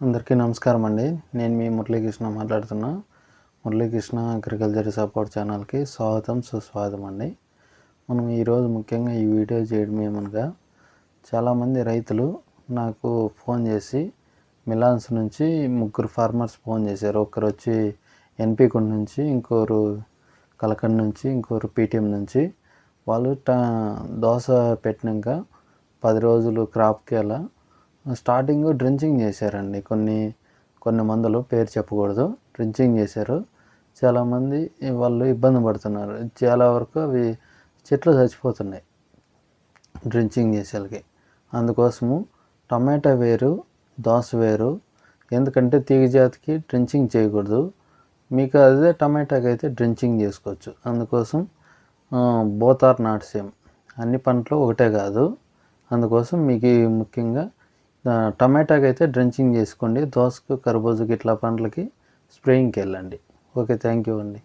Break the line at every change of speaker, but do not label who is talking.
అందరికీ నమస్కారం అండి. నేను మీ మురళీకృష్ణ మాట్లాడుతున్నా. మురళీకృష్ణ అగ్రికల్చర్ సపోర్ట్ ఛానల్కి స్వాగతం సుస్వాగతం అండి. మనం ఈరోజు ముఖ్యంగా ఈ వీడియో చేయడం ఏమనగా చాలామంది రైతులు నాకు ఫోన్ చేసి మిలాన్స్ నుంచి ముగ్గురు ఫార్మర్స్ ఫోన్ చేశారు. ఒకరు వచ్చి ఎన్పికొండ నుంచి ఇంకోరు కలకండ నుంచి ఇంకోరు పీటీఎం నుంచి. వాళ్ళు టా దోశ పెట్టినాక పది రోజులు క్రాప్కి అలా స్టార్టింగ్ డ్రించింగ్ చేశారండి. కొన్ని కొన్ని మందులు పేరు చెప్పకూడదు. డ్రించింగ్ చేశారు. చాలామంది వాళ్ళు ఇబ్బంది పడుతున్నారు. చాలా వరకు అవి చెట్లు చచ్చిపోతున్నాయి డ్రించింగ్ చేసేలకి. అందుకోసము టమాటా వేరు దోస వేరు. ఎందుకంటే తీగ జాతికి డ్రించింగ్ చేయకూడదు. మీకు అదే టమాటాకి అయితే డ్రించింగ్ చేసుకోవచ్చు. అందుకోసం బోతార్ ఆర్ అన్ని పంటలు ఒకటే కాదు. అందుకోసం మీకు ముఖ్యంగా టమాటాకి అయితే డ్రెంచింగ్ చేసుకోండి. దోసకు కర్బూజకి ఇట్లా పండ్లకి స్ప్రేయింగ్కి వెళ్ళండి. ఓకే థ్యాంక్ యూ అండి.